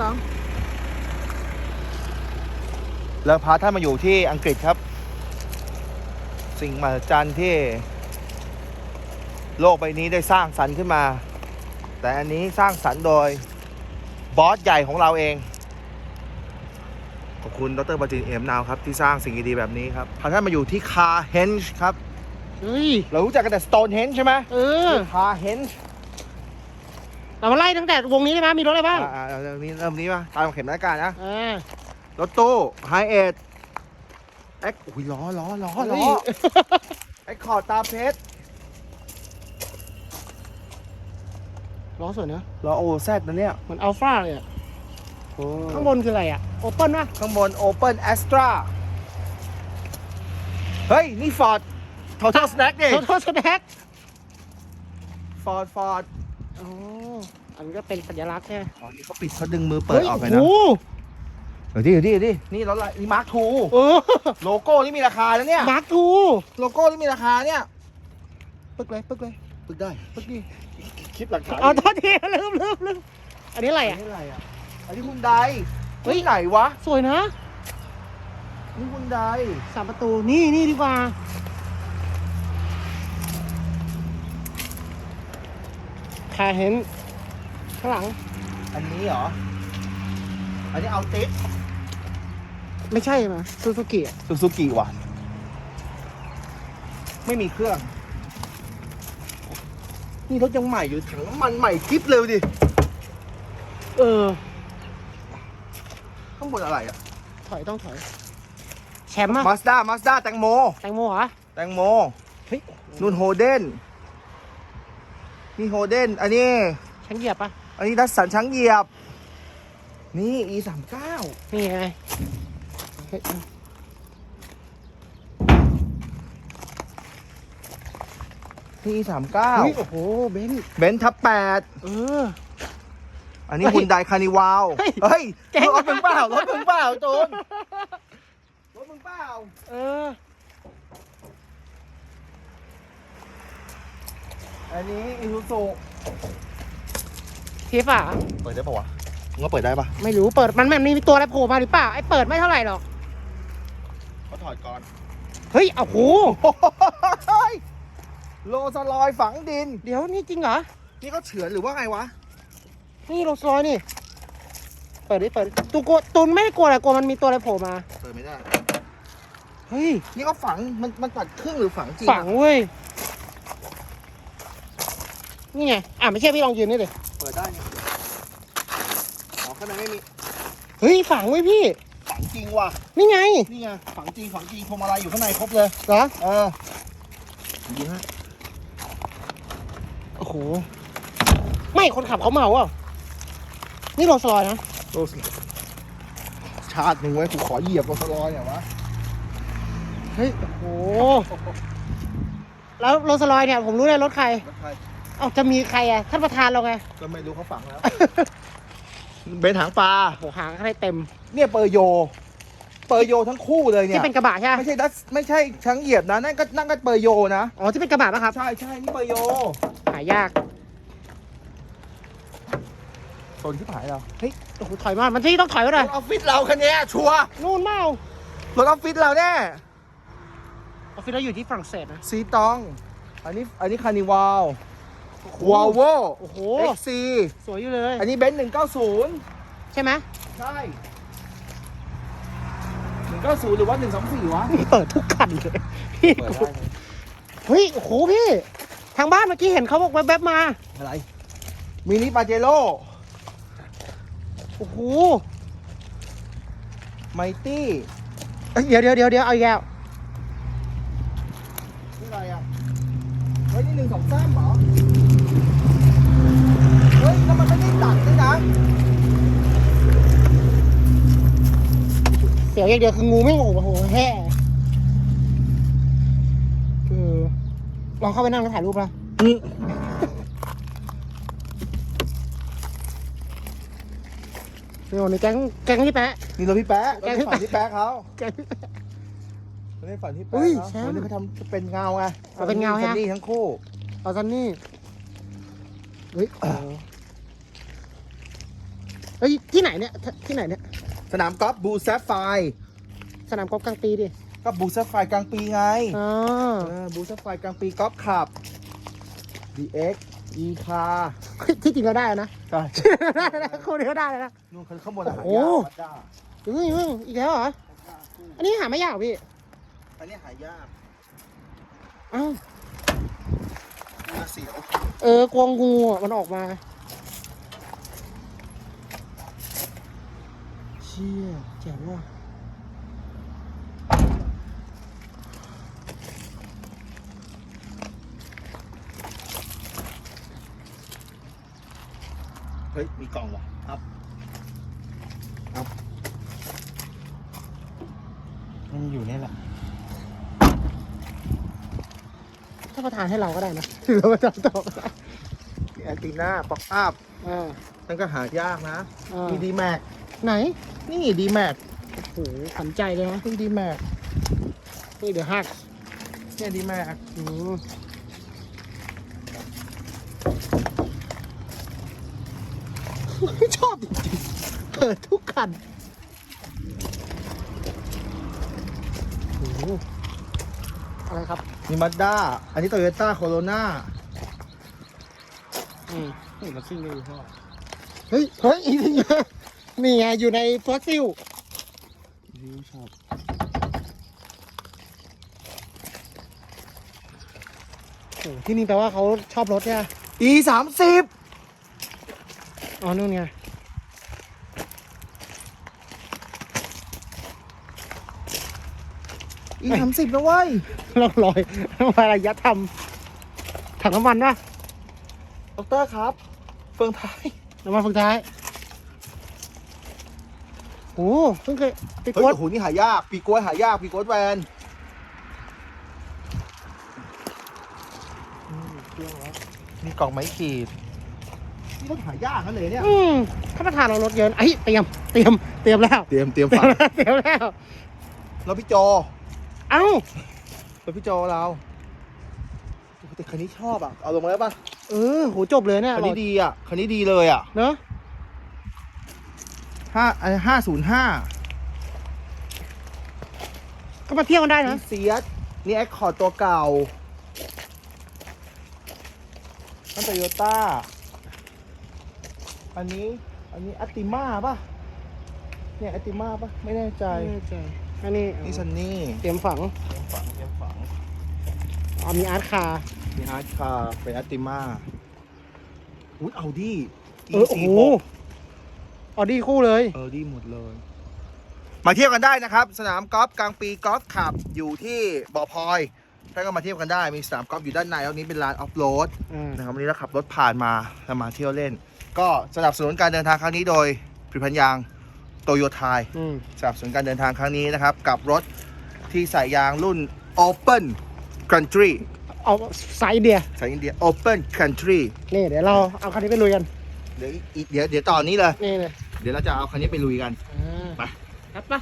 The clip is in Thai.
สองแล้วพาท่านมาอยู่ที่อังกฤษครับ สิ่งมหัศจรรย์ที่ โลกใบนี้ได้สร้างสรรค์ขึ้นมา แต่อันนี้สร้างสรรค์โดยบอสใหญ่ของเราเอง ขอบคุณดรบจินเอ็มนาวครับ ที่สร้างสิ่งดีๆแบบนี้ครับ พาท่านมาอยู่ที่คาเฮนช์ครับ เฮ้ย เรารู้จักกันแต่ Stonehenge ใช่ไหมเออคาเฮนช์ เรามาไล่ตั้งแต่วงนี้ได้ไหมมีรถอะไรบ้างอ่าๆเริ่มนี้เริ่มนี้ป่ะตามเข็มนาฬิกานะอ่ารถตู้ไฮเอ็ดเอ็กอุ้ยล้อล้อล้อล้อเฮ้ยไอ้คอร์ดตาเพชรล้อสวยนะล้อโอแซดนะเนี่ยเหมือนอัลฟาเลยอะข้างบนคืออะไรอะโอเปิลป่ะข้างบน Open Astra เฮ้ย นี่ Ford Total Snack ดิ โทษโทษสแน็ค Ford Ford อ๋อ อันนี้ก็เป็นสัญลักษณ์ใช่ไหมอ๋อนี่เขาปิดเขาดึงมือเปิดออกไปนะโอ้โหเดี๋ยวดิเดี๋ยวดิเดี๋ยวดินี่รถอะไรนี่มาร์คทูเออโลโก้นี่มีราคาแล้วเนี่ยมาร์คทูโลโก้นี่มีราคาเนี่ยปึ๊กเลยปึ๊กเลยปึ๊กได้ปึ๊กดิคลิปหลักฐานเอาโทษทีลืมลืมลืมอันนี้อะไรอันอะนี้อะไรอะอันนี้ฮุนไดเฮ้ยที่ไหนวะสวยนะ นี่ฮุนไดสามประตูนี่นี่ดีกว่าาเห็น ข้างหลัง อันนี้เหรอ อันนี้เอาติสไม่ใช่ไหมซูซูกิซูซูกิว่ะ ไม่มีเครื่อง นี่รถยังใหม่อยู่ถังน้ำมันใหม่คลิปเร็วดิ เออ ข้างบนอะไรอะถอยต้องถอย แชมป์อะมาสด้ามาสด้าแตงโม แตงโมเหรอ แตงโม เฮ้ยนุ่นโฮเดน นี่โฮเดนอันนี้ฉันเหยียบปะอันนี้ดัสสันช้างเหยียบ นี่ e สามเก้านี่ไงเฮ้ยนี่ e สามเก้าเฮ้ยโอ้โห เบนซ์เบนทับแปดเออ อันนี้เฮ้ยฮุนไดคานิวาวเฮ้ยเฮ้ยเจ๋ง รถมึงเปล่ารถมึงเปล่าโจนรถมึงเปล่า เออ อันนี้อิซูซูทีฝาเปิดได้ปะวะมึงก็เปิดได้ปะไม่รู้เปิดมันมันมีตัวอะไรโผล่มาหรือเปล่าไอ้เปิดไม่เท่าไหร่หรอกเขาถอดก่อน เฮ้ยโอ้โหโลสลอยฝังดิน เดี๋ยวนี่จริงเหรอ นี่เขาเฉือนหรือว่าไงวะ นี่โรลส์รอยซ์นี่ เปิดดิเปิดดิตูกลัวตุนไม่ได้กลัวอะไรกลัวมันมีตัวอะไรโผล่มา เปิดไม่ได้ เฮ้ย นี่เขาฝัง มันมันตัดครึ่งหรือฝังจริงฝังเว้ย นี่ไง อะไม่ใช่พี่ลองยืนนี่เลยเปิดได้นี่อ๋อข้างในไม่มี เฮ้ยฝังเว้ยพี่ ฝังจริงว่ะ นี่ไง นี่ไง ฝังจริง ฝังจริงพวงมาลัยอยู่ข้างในครบเลย เหรอ เออยิงฮะโอ้โห ไม่คนขับเขาเมาอะ นี่โรลส์รอยซ์นะโลสชาติหนึ่งไว้กูขอเหยียบโลสลอยเนี่ยวะ เฮ้ย โอ้โห แล้วโรลส์รอยซ์เนี่ย ผมรู้เลยรถใคร รถใคร เอ้าจะมีใครอะท่านประธานเราไง ก็ไม่รู้เขาฝังแล้วเบนหางปลาโอ้โหหางให้เต็ม เนี่ยเปอร์โย เปอร์โยทั้งคู่เลยเนี่ที่ย เป็นกระบะใช่ไหมไม่ใช่ดัสไม่ใช่ช้างเหยียบนะ นั่นก็นั่นก็เปอร์โยนะ อ๋อที่เป็นกระบะปะครับ ใช่ใช่นี่เปอร์โยหายากชนที่ผายเราเฮ้ยโอ้โหถอยมา มันที่ต้องถอยมาหรน่อยถออฟฟิศเราคันเนี้ยชัวร์นู่นเมารถออฟฟิศเราแน่ออฟฟิศเราอยู่ที่ฝรั่งเศสนะ ซีตอง อันนี้อันนี้คานิวาลโอ้โห วอลโวโอ้โหเอ็กซีสวยอยู่เลย อันนี้เบนซ์หนึ่งเก้าศูนย์ใช่ไหมใช่หนึ่งเก้าศูนย์หรือว่าหนึ่งสองสี่วะเปิดทุกคันเลยพี่เปิดกูได้เฮ้ย โอ้โหพี่ ทางบ้านเมื่อกี้เห็นเขาบอกแวบๆมา อะไรมินิปาเจโร่โอ้โหไมตี้เอ้ยเดี๋ยวเดี๋ยวเดี๋ยวเดี๋ยวเอาอีกแล้ว นี่อะไรอะ เฮ้ยนี่หนึ่งสองสามเหรอ เฮ้ยแล้วมันไม่ได้ตัดด้วยนะ เสียวอย่างเดียวคืองูไม่งโอ้โหแห่เออลองเข้าไปนั่งแล้วถ่ายรูปละนี่นี่โอ้ในแก๊งแก๊งที่แปะนี่รถพี่แป๊ะรถแกที่ฝันที่แป๊ะเขา แก๊งที่แปะ รถที่ฝันที่อุ้แป๊ะยเขาแชมป์วันนี้เขาทำเป็นเงาไงเอาเป็นเงาฮะ ซันนี่ทั้งคู่เอาซันนี่เฮ้ยโอ้โหเฮ้ยที่ไหนเนี่ยที่ไหนเนี่ยสนามกอล์ฟบูแซฟไฟสนามกอล์ฟกลางปีดิก็บูแซฟไฟกลางปีไงอ๋อเออบูแซฟไฟกลางปีกอล์ฟคลับ DX E คาที่จริงเราได้นะ ใช่ได้นะคู่นี้ก็ได้เลยนะ นู่นข้างบนอาหารโอ้ยาโหกวัดด้าอืมอืมอีกแล้วเหรออันนี้หาไม่ยากเหรอพี่ อันนี้หายากเอ้าวน่าเสียวเออกวงงูอะมันออกมาเชี่ยแจ๋วว่ะเฮ้ย มีกล่องว่ะครับมันอยู่นี่แหละ ถ้าประทานให้เราก็ได้นะถือว่าประทานต่อแอนติน่าป๊อกอัพอ่า นั่นก็หายากนะ อ่ามีดีแม็กไหน นี่ดีแม็กโอ้โหขันใจเลยนะนี่ดีแม็กนี่เดี๋ยวหักเนี่ยดีแม็กอืมชอบจริงๆเปิดทุกคันโอ้โหอะไรครับ มีมาด้า อันนี้โตโยต้าโคโรนาอืมนี่มาซิ่งได้พ่อเฮ้ย เฮ้ยอีนี่นี่ไงอยู่ในฟอสซิลวิวช็อปโอ้โหที่นี่แปลว่าเขาชอบรถใช่ไหมอีสามสิบอ๋อนู่นไง อีสามสิบนะเว้ยร่องรอยร่องรอยระยะทำถังน้ำมันปะดอกเตอร์ครับ เฟืองท้าย น้ำมันฝึกท้ายโอ้โหเพิ่งเคยไปเฮ้ยกดโอ้โหนี่หายาก ปีกล้วยหายาก ปีกล้วยแวนมีกล่องไม้ขีดนี่รถหายากนั่นเลยเนี่ย อืมถ้าประธานเรารถเยอะไอ้ยเตรียม เตรียม เตรียมแล้ว เตรียมเตรียมเตรียฝามแล้วเตรียมแล้วรถพี่โจ เอ้ารถพี่โจเราโอ้โหแต่คันนี้ชอบอะ เอาลงมาแล้วป่ะ เออโหจบเลยเนี่ยคันนี้ดีอะ คันนี้ดีเลยอะ เนอะห้าห้าศูนย์ห้าก็มาเที่ยวกันได้นะนี่เซียสนี่แอคคอร์ดตัวเก่านั่นโตโยต้า อันนี้ อันนี้อัตติมาป่ะ เนี่ยอัตติมาป่ะ ไม่แน่ใจ ไม่แน่ใจ อันนี้นี่ซันนี่เตรียมฝังเตรียมฝังเตรียมฝังอ๋อมีอาร์ตคาร์มีอาร์ตคาร์เป็นอัตติมาอุ้ยเอาดีเออโอ้โหออดี้คู่เลย เออดีหมดเลย มาเที่ยวกันได้นะครับ สนามกอล์ฟกลางปีกอล์ฟขับอยู่ที่บ่อพลอยท่านก็มาเที่ยวกันได้มีสนามกอล์ฟอยู่ด้านในแล้วนี้เป็นลานออฟโรดอ่านะครับวันนี้เราขับรถผ่านมาแล้วมาเที่ยวเล่น ก็สนับสนุนการเดินทางครั้งนี้โดยผลิตภัณฑ์ยาง โตโยไทยอืมสนับสนุนการเดินทางครั้งนี้นะครับ กับรถที่ใส่ยางรุ่น Open Country เอาไซส์เดียสายอินเดีย Open Country นี่เดี๋ยวเราเอาคันนี้ไปลุยกันเดี๋ยวอีกเดี๋ยวเดี๋ยวต่อนนี้เลย นี่เลยเดี๋ยวเราจะเอาคันนี้ไปลุยกัน อ่าไป ครับปะ